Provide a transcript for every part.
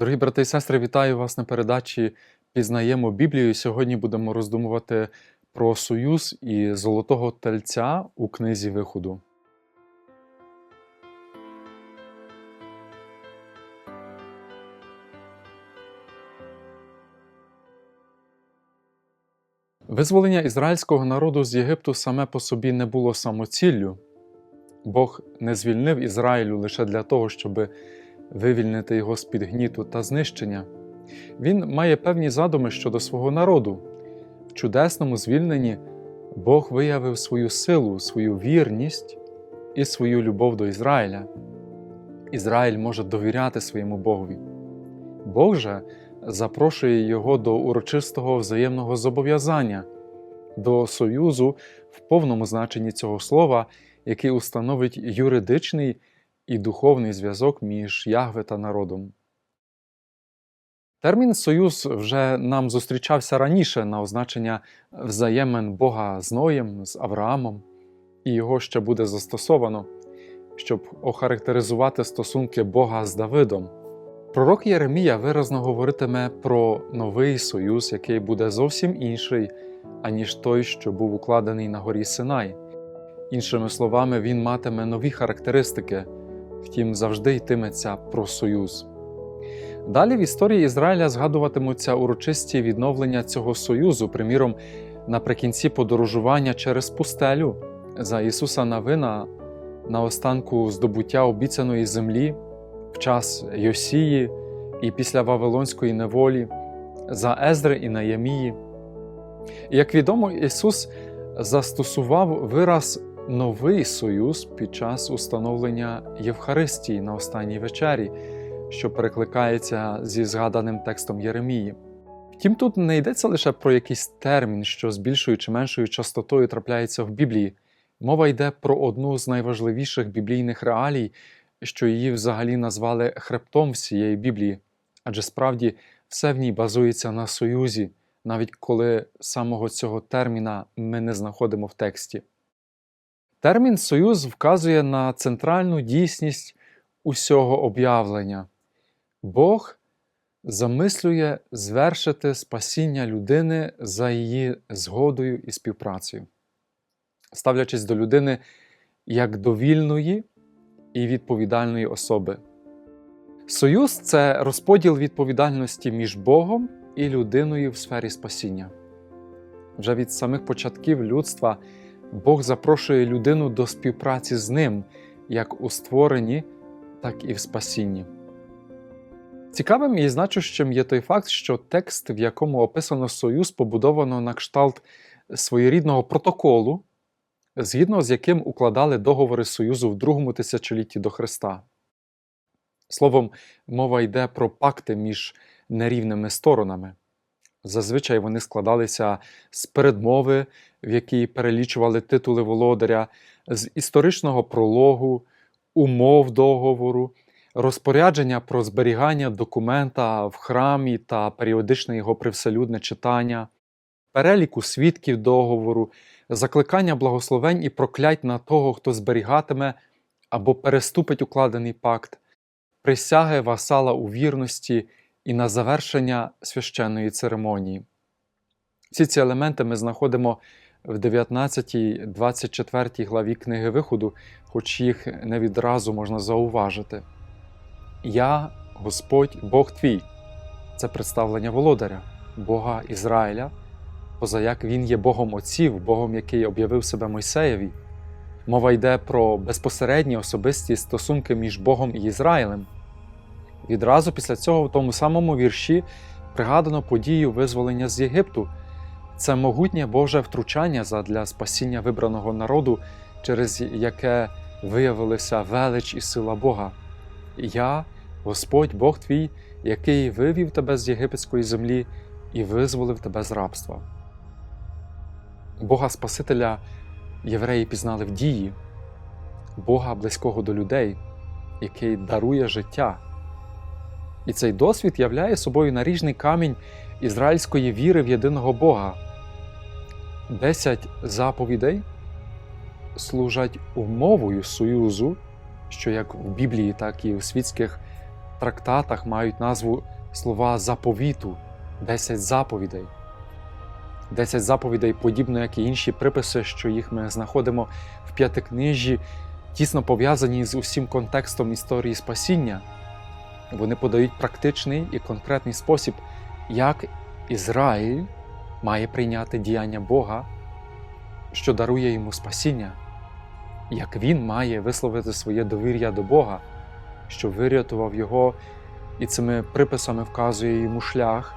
Дорогі брати і сестри, вітаю вас на передачі Пізнаємо Біблію. Сьогодні будемо роздумувати про союз і золотого тельця у книзі виходу. Визволення ізраїльського народу з Єгипту саме по собі не було самоціллю. Бог не звільнив Ізраїлю лише для того, щоб вивільнити його з під гніту та знищення. Він має певні задуми щодо свого народу. В чудесному звільненні Бог виявив свою силу, свою вірність і свою любов до Ізраїля. Ізраїль може довіряти своєму Богові. Бог же запрошує його до урочистого взаємного зобов'язання, до союзу в повному значенні цього слова, який установить юридичний і духовний зв'язок між Ягве та народом. Термін союз вже нам зустрічався раніше на означення взаємин Бога з Ноєм, з Авраамом, і його ще буде застосовано, щоб охарактеризувати стосунки Бога з Давидом. Пророк Єремія виразно говоритиме про новий союз, який буде зовсім інший, аніж той, що був укладений на горі Синай. Іншими словами, він матиме нові характеристики, втім, завжди йтиметься про союз. Далі в історії Ізраїля згадуватимуться урочисті відновлення цього союзу, приміром, наприкінці подорожування через пустелю за Ісуса Навина на останку здобуття обіцяної землі в час Йосії і після Вавилонської неволі, за Ездри і Наямії. Як відомо, Ісус застосував вираз новий союз під час установлення Євхаристії на останній вечері, що перекликається зі згаданим текстом Єремії. Втім, тут не йдеться лише про якийсь термін, що з більшою чи меншою частотою трапляється в Біблії. Мова йде про одну з найважливіших біблійних реалій, що її взагалі назвали хребтом всієї Біблії, адже справді все в ній базується на союзі, навіть коли самого цього терміна ми не знаходимо в тексті. Термін союз вказує на центральну дійсність усього об'явлення. Бог замислює звершити спасіння людини за її згодою і співпрацею, ставлячись до людини як до вільної і відповідальної особи. Союз це розподіл відповідальності між Богом і людиною в сфері спасіння. Вже від самих початків людства Бог запрошує людину до співпраці з ним як у створенні, так і в спасінні. Цікавим і значущим є той факт, що текст, в якому описано союз, побудовано на кшталт своєрідного протоколу, згідно з яким укладали договори Союзу в другому тисячолітті до Христа. Словом, мова йде про пакти між нерівними сторонами. Зазвичай вони складалися з передмови, в якій перелічували титули володаря, з історичного прологу, умов договору, розпорядження про зберігання документа в храмі та періодичне його привселюдне читання, переліку свідків договору, закликання благословень і проклять на того, хто зберігатиме або переступить укладений пакт, присяги васала у вірності і на завершення священної церемонії. Всі ці елементи ми знаходимо в 19-24 главі книги Виходу, хоч їх не відразу можна зауважити. Я, Господь, Бог твій це представлення володаря, Бога Ізраїля, позаяк Він є Богом Отців, Богом, який об'явив себе Мойсеєві. Мова йде про безпосередні особисті стосунки між Богом і Ізраїлем. Відразу після цього в тому самому вірші пригадано подію визволення з Єгипту. Це могутнє Боже втручання задля спасіння вибраного народу, через яке виявилися велич і сила Бога. Я, Господь Бог твій, який вивів тебе з єгипетської землі і визволив тебе з рабства. Бога Спасителя євреї пізнали в дії, Бога близького до людей, який дарує життя. І цей досвід являє собою наріжний камінь ізраїльської віри в єдиного Бога. Десять заповідей служать умовою союзу, що як в Біблії, так і у світських трактатах мають назву слова заповіту, 10 заповідей. 10 заповідей, подібно як і інші приписи, що їх ми знаходимо в п'ятикнижі, тісно пов'язані з усім контекстом історії спасіння. Вони подають практичний і конкретний спосіб, як Ізраїль має прийняти діяння Бога, що дарує йому спасіння, як він має висловити своє довір'я до Бога, що вирятував його і цими приписами вказує йому шлях,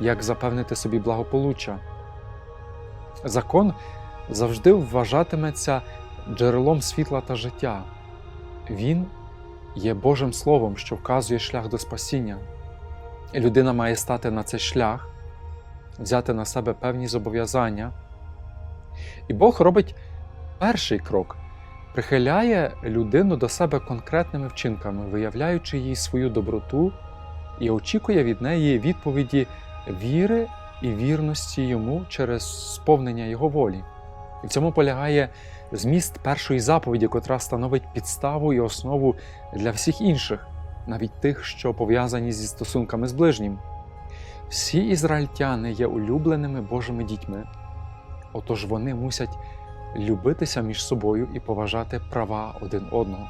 як запевнити собі благополуччя. Закон завжди вважатиметься джерелом світла та життя. Він є Божим Словом, що вказує шлях до спасіння. Людина має стати на цей шлях, взяти на себе певні зобов'язання. І Бог робить перший крок, прихиляє людину до себе конкретними вчинками, виявляючи їй свою доброту і очікує від неї відповіді віри і вірності йому через сповнення його волі. І в цьому полягає зміст першої заповіді, котра становить підставу і основу для всіх інших, навіть тих, що пов'язані зі стосунками з ближнім. Всі ізраїльтяни є улюбленими Божими дітьми, отож вони мусять любитися між собою і поважати права один одного.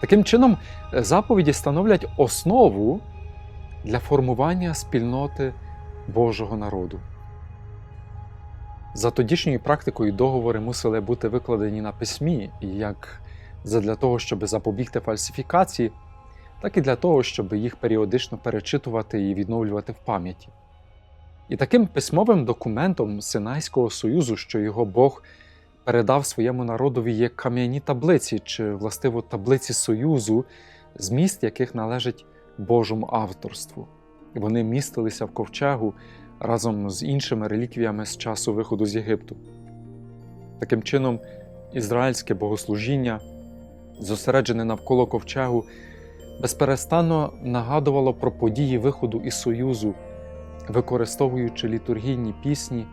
Таким чином, заповіді становлять основу для формування спільноти Божого народу. За тодішньою практикою договори мусили бути викладені на письмі, як для того, щоб запобігти фальсифікації, так і для того, щоб їх періодично перечитувати і відновлювати в пам'яті. І таким письмовим документом Синайського Союзу, що його Бог передав своєму народові, є кам'яні таблиці чи, властиво, таблиці Союзу, зміст яких належить Божому авторству. Вони містилися в ковчегу разом з іншими реліквіями з часу виходу з Єгипту. Таким чином, ізраїльське богослужіння, зосереджене навколо ковчегу, безперестанно нагадувало про події виходу із Союзу, використовуючи літургійні пісні,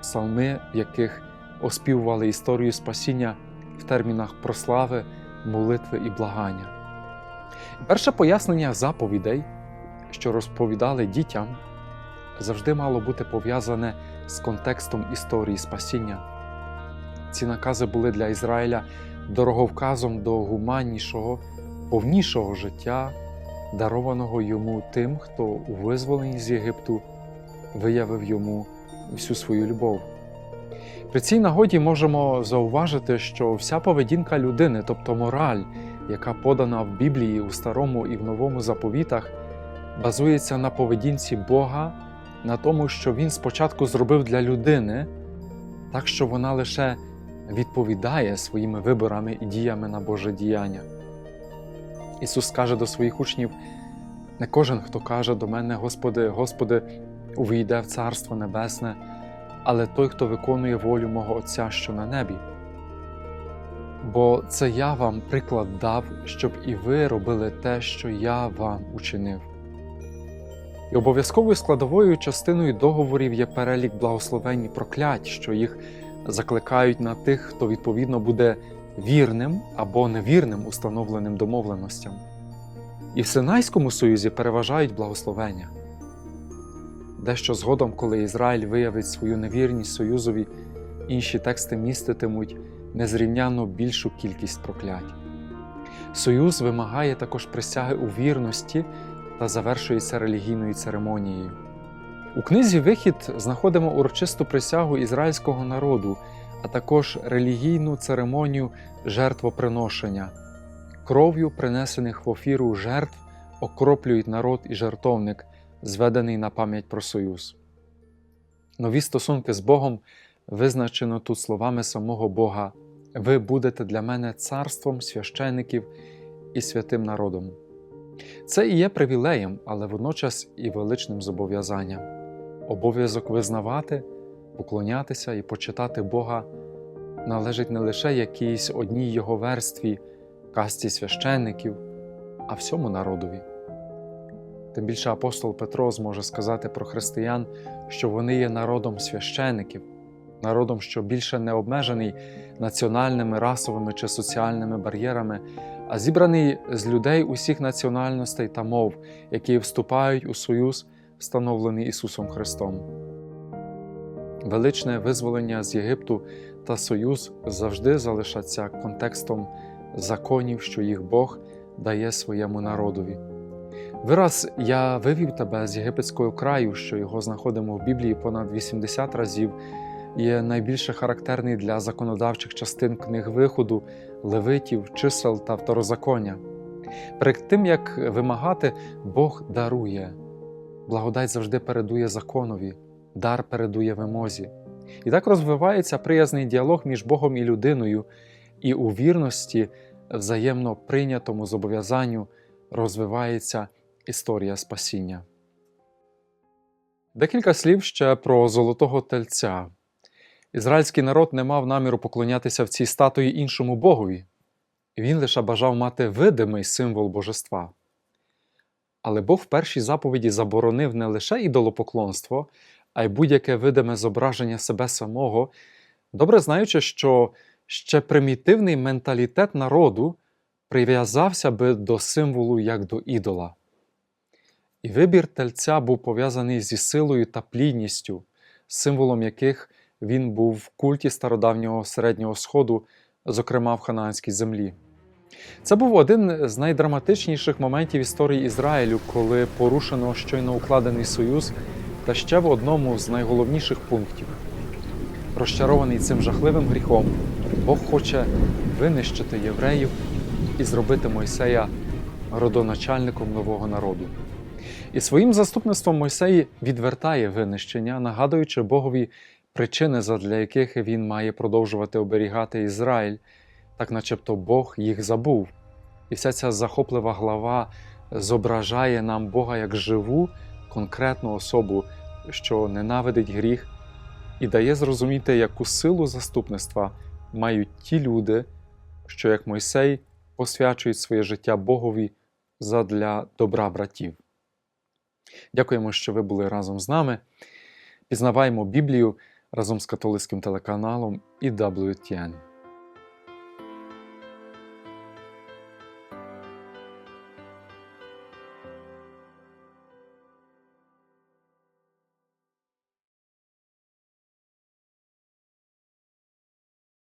псалми, в яких оспівували історію спасіння в термінах прослави, молитви і благання. Перше пояснення заповідей, що розповідали дітям, завжди мало бути пов'язане з контекстом історії спасіння. Ці накази були для Ізраїля дороговказом до гуманнішого, повнішого життя, дарованого йому тим, хто у визволенні з Єгипту виявив йому всю свою любов. При цій нагоді можемо зауважити, що вся поведінка людини, тобто мораль, яка подана в Біблії у Старому і в Новому заповітах, базується на поведінці Бога, на тому, що Він спочатку зробив для людини, так що вона лише відповідає своїми виборами і діями на Боже діяння. Ісус каже до своїх учнів: не кожен, хто каже до мене, Господи, Господи, увійде в Царство Небесне, але той, хто виконує волю мого Отця, що на небі. Бо це я вам приклад дав, щоб і ви робили те, що я вам учинив. І обов'язковою складовою частиною договорів є перелік благословень і проклять, що їх закликають на тих, хто відповідно буде вірним або невірним установленим домовленостям. І в Синайському союзі переважають благословення. Дещо згодом, коли Ізраїль виявить свою невірність Союзові, інші тексти міститимуть незрівняно більшу кількість проклять. Союз вимагає також присяги у вірності та завершується релігійною церемонією. У книзі Вихід знаходимо урочисту присягу ізраїльського народу, а також релігійну церемонію жертвоприношення. Кров'ю принесених в офіру жертв окроплюють народ і жертовник, зведений на пам'ять про союз. Нові стосунки з Богом визначено тут словами самого Бога: Ви будете для мене царством священиків і святим народом. Це і є привілеєм, але водночас і величним зобов'язанням. Обов'язок визнавати, поклонятися і почитати Бога належить не лише якійсь одній його верстві, касті священників, а всьому народові. Тим більше апостол Петро зможе сказати про християн, що вони є народом священиків, народом, що більше не обмежений національними, расовими чи соціальними бар'єрами, а зібраний з людей усіх національностей та мов, які вступають у союз, встановлений Ісусом Христом. Величне визволення з Єгипту та союз завжди залишаться контекстом законів, що їх Бог дає своєму народові. Вираз Я вивів тебе з єгипетського краю, що його знаходимо в Біблії понад 80 разів, є найбільше характерний для законодавчих частин книг виходу, левитів, чисел та второзаконня. Перед тим як вимагати, Бог дарує. Благодать завжди передує законові, дар передує вимозі. І так розвивається приязний діалог між Богом і людиною, і у вірності, взаємно прийнятому зобов'язанню розвивається історія спасіння. Декілька слів ще про золотого тельця. Ізраїльський народ не мав наміру поклонятися в цій статуї іншому богові, він лише бажав мати видимий символ божества. Але Бог в першій заповіді заборонив не лише ідолопоклонство, а й будь-яке видиме зображення себе самого, добре знаючи, що ще примітивний менталітет народу прив'язався би до символу як до ідола. І вибір тельця був пов'язаний зі силою та плідністю, символом яких він був в культі стародавнього середнього сходу, зокрема в ханаанській землі. Це був один з найдраматичніших моментів історії Ізраїлю, коли порушено щойно укладений союз, та ще в одному з найголовніших пунктів. Розчарований цим жахливим гріхом, Бог хоче винищити євреїв і зробити Мойсея родоначальником нового народу. І своїм заступництвом Мойсей відвертає винищення, нагадуючи Богові причини, задля яких він має продовжувати оберігати Ізраїль, так начебто Бог їх забув. І вся ця захоплива глава зображає нам Бога як живу, конкретну особу, що ненавидить гріх, і дає зрозуміти, яку силу заступництва мають ті люди, що, як Мойсей, посвячують своє життя Богові задля добра братів. Дякуємо, що ви були разом з нами. Пізнаваємо Біблію разом з католицьким телеканалом і.